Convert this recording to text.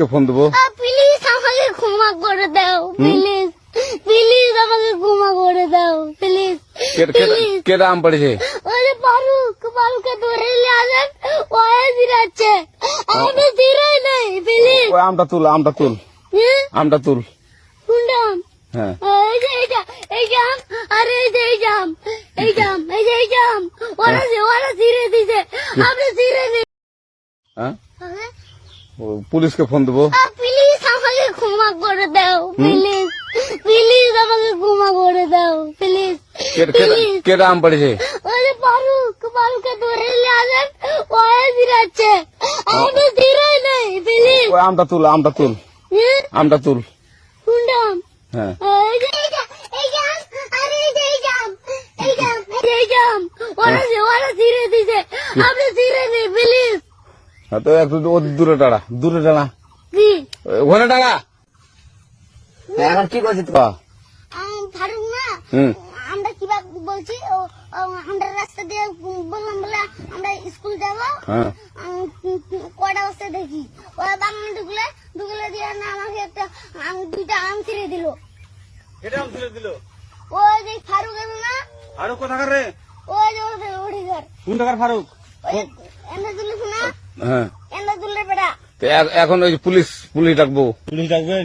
পুলিশকে ফোন দেবো। প্লিজ আমাকে ক্ষমা করে দাও প্লিজ প্লিজ আমাকে ক্ষমা করে দাও প্লিজ কে- কেটা আম পড়েছে? যে ফারুক ফারুককে ধরে নিয়ে আসেন ও জিরাচ্ছে আমি জিরাই নাই প্লিজ ওই আমটা তুল আমটা তুল। আমটা তুল। হ্যাঁ। এই যে এই এই জাম আরে এই যে এই জাম এই জাম এই যে এই জাম ওরা ওরা দিছে। নেই হ্যাঁ? পুলিশকে ফোন দেবো। প্লিজ আমাকে ক্ষমা করে দাও প্লিজ প্লিজ আমাকে ক্ষমা করে দাও প্লিজ কেটা আম পড়েছে ফারুক ফারুককে ধরে নিয়ে আসেন আমি জিরাই নাই প্লিজ ওই আমটা তুল আমটা তুল। আমটা তুল। হ্যাঁ। এই যে এই যে আরে এই যে এই এই যে এই জাম ওরা যে ওরা জিরে দিছে আপনি জিরে নেই প্লিজ হ্যাঁ, তো একটু দূরে টাড়া দূরে টাড়া কি? ওখানে টাড়া এখন কি করছিস ফারুক না আমরা কীভাবে বলছি আমরা রাস্তা দিয়ে বললাম বলে আমরা স্কুল যাব। হ্যাঁ। আম, কয়টা বস্তা দেখি। ওরা বাংলা ঢুকলে ঢুকলে দিয়ে না আমাকে একটা আম, দুইটা আম ছিঁড়ে দিল। কেটা আম তুলে দিল? ওই যে ফারুক এলো না ফারুক কোথাকার রে? ওই যে কোন টাকার ফারুক? তুলে শোনা হ্যাঁ। এখন ওই যে পুলিশ পুলিশ ডাকবো। পুলিশ ডাকবেন?